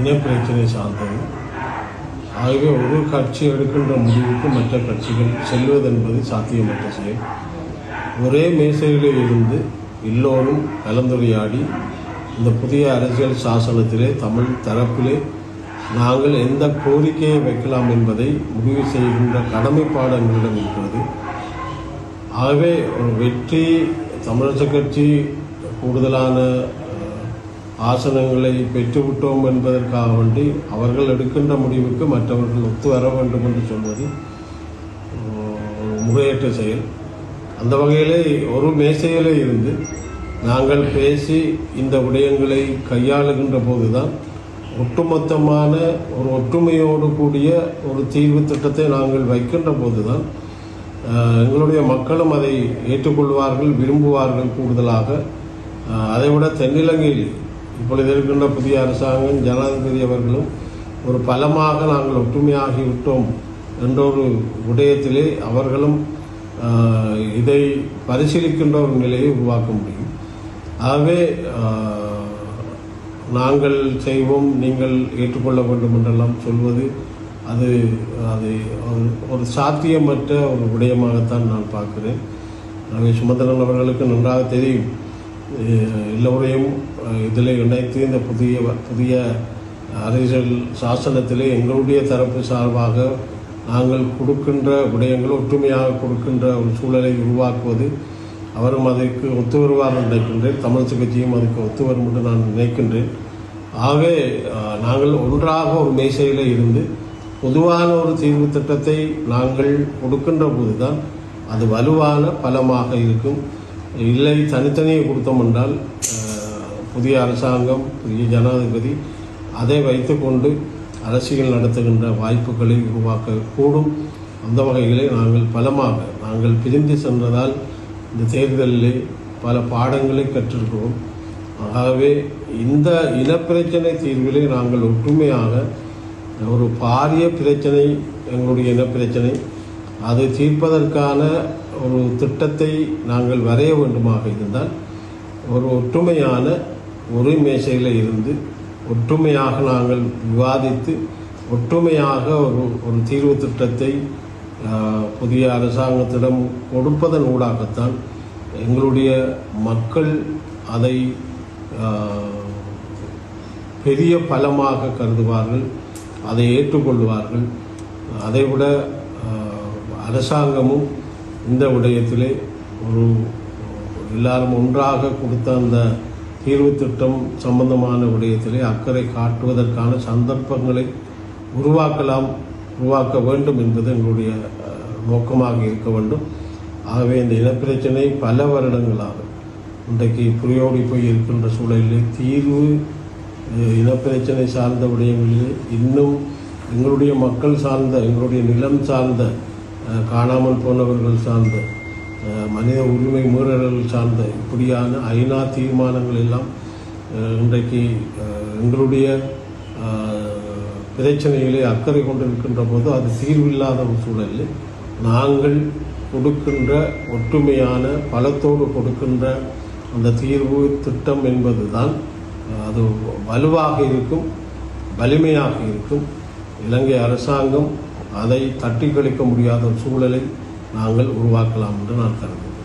இனப்பிரச்சனை சார்ந்தது ஆகவே ஒரு கட்சி எடுக்கின்ற முடிவுக்கு மற்ற கட்சிகள் செல்வதென்பது சாத்தியமற்ற செயல். ஒரே மேசையிலே இருந்து எல்லோரும் கலந்துரையாடி இந்த புதிய அரசியல் சாசனத்திலே தமிழ் தரப்பிலே நாங்கள் எந்த கோரிக்கையை வைக்கலாம் என்பதை முடிவு செய்கின்ற கடமைப்பாடு எங்களிடம் இருக்கிறது. ஆகவே ஒரு வெற்றி தமிழரசு கட்சி கூடுதலான ஆசனங்களை பெற்றுவிட்டோம் என்பதற்காக வேண்டி அவர்கள் எடுக்கின்ற முடிவுக்கு மற்றவர்கள் ஒத்து வர வேண்டும் என்று சொல்வது முறையற்ற செயல். அந்த வகையிலே ஒரு மேசையிலே இருந்து நாங்கள் பேசி இந்த விடயங்களை கையாளுகின்ற போதுதான் ஒட்டுமொத்தமான ஒரு ஒற்றுமையோடு கூடிய ஒரு தீர்வு திட்டத்தை நாங்கள் வைக்கின்ற போதுதான் எங்களுடைய மக்களும் அதை ஏற்றுக்கொள்வார்கள் விரும்புவார்கள் கூடுதலாக. அதைவிட தென்னிலங்கையில் இப்பொழுது இருக்கின்ற புதிய அரசாங்கம் ஜனாதிபதி அவர்களும் ஒரு பலமாக நாங்கள் ஒற்றுமையாகிவிட்டோம் என்ற ஒரு விடயத்திலே அவர்களும் இதை பரிசீலிக்கின்ற ஒரு நிலையை உருவாக்க முடியும். ஆகவே நாங்கள் செய்வோம் நீங்கள் ஏற்றுக்கொள்ள வேண்டும் என்றெல்லாம் சொல்வது அது அது ஒரு- ஒரு சாத்தியமற்ற ஒரு விடயமாகத்தான் நான் பார்க்கிறேன். ஆகவே சுமந்திரன் அவர்களுக்கு நன்றாக தெரியும். எல்லோரையும் இதில் இணைத்து இந்த புதிய புதிய அரசியல் சாசனத்திலே எங்களுடைய தரப்பு சார்பாக நாங்கள் கொடுக்கின்ற விடயங்கள் ஒற்றுமையாக கொடுக்கின்ற ஒரு சூழலை உருவாக்குவது அவரும் அதற்கு ஒத்து வருவார் நினைக்கின்றேன். தமிழ் கட்சியும் அதுக்கு ஒத்து வரும் என்று நான் நினைக்கின்றேன். ஆகவே நாங்கள் ஒன்றாக ஒரு மேசையில் இருந்து பொதுவான ஒரு தீர்வு திட்டத்தை நாங்கள் கொடுக்கின்ற போதுதான் அது வலுவான பலமாக இருக்கும். இல்லை தனித்தனியே கொடுத்தோம் என்றால் புதிய அரசாங்கம் புதிய ஜனாதிபதி அதை வைத்துக்கொண்டு அரசியல் நடத்துகின்ற வாய்ப்புகளை உருவாக்கக்கூடும். அந்த வகையிலே நாங்கள் பலமாக நாங்கள் பிரிந்து சென்றதால் இந்த தேர்தலிலே பல பாடங்களை கற்றிருக்கிறோம். ஆகவே இந்த இனப்பிரச்சனை தீர்விலே நாங்கள் ஒற்றுமையாக ஒரு பாரிய பிரச்சனை எங்களுடைய இனப்பிரச்சனை அதை தீர்ப்பதற்கான ஒரு திட்டத்தை நாங்கள் வரைய வேண்டுமாக இருந்தால் ஒரு ஒற்றுமையான ஒரு மேசையில் இருந்து ஒற்றுமையாக நாங்கள் விவாதித்து ஒற்றுமையாக ஒரு ஒரு தீர்வு திட்டத்தை புதிய அரசாங்கத்திடம் கொடுப்பதன் ஊடாகத்தான் எங்களுடைய மக்கள் அதை பெரிய பலமாக கருதுவார்கள் அதை ஏற்றுக்கொள்வார்கள். அதைவிட அரசாங்கமும் இந்த விடயத்திலே ஒரு எல்லாரும் ஒன்றாக கொடுத்த அந்த தீர்வு திட்டம் சம்பந்தமான விடயத்திலே அக்கறை காட்டுவதற்கான சந்தர்ப்பங்களை உருவாக்கலாம் உருவாக்க வேண்டும் என்பது எங்களுடைய நோக்கமாக இருக்க வேண்டும். ஆகவே இந்த இனப்பிரச்சனை பல வருடங்களாக இன்றைக்கு புரியோடி போய் இருக்கின்ற சூழலில் தீர்வு இனப்பிரச்சனை சார்ந்த விடயங்களில் இன்னும் எங்களுடைய மக்கள் சார்ந்த எங்களுடைய நிலம் சார்ந்த காணாமல் போனவர்கள் சார்ந்த மனித உரிமை மீறல்கள் சார்ந்த இப்படியான ஐநா தீர்மானங்கள் எல்லாம் இன்றைக்கு எங்களுடைய பிரச்சனைகளை அக்கறை கொண்டிருக்கின்ற போது அது தீர்வில்லாத ஒரு சூழலில் நாங்கள் கொடுக்கின்ற ஒற்றுமையான பலத்தோடு கொடுக்கின்ற அந்த தீர்வு திட்டம் என்பதுதான் தான் அது வலுவாக இருக்கும் வலிமையாக இருக்கும். இலங்கை அரசாங்கம் அதை தட்டி கழிக்க முடியாத சூழலை நாங்கள் உருவாக்கலாம் என்று நான் கருதுகிறேன்.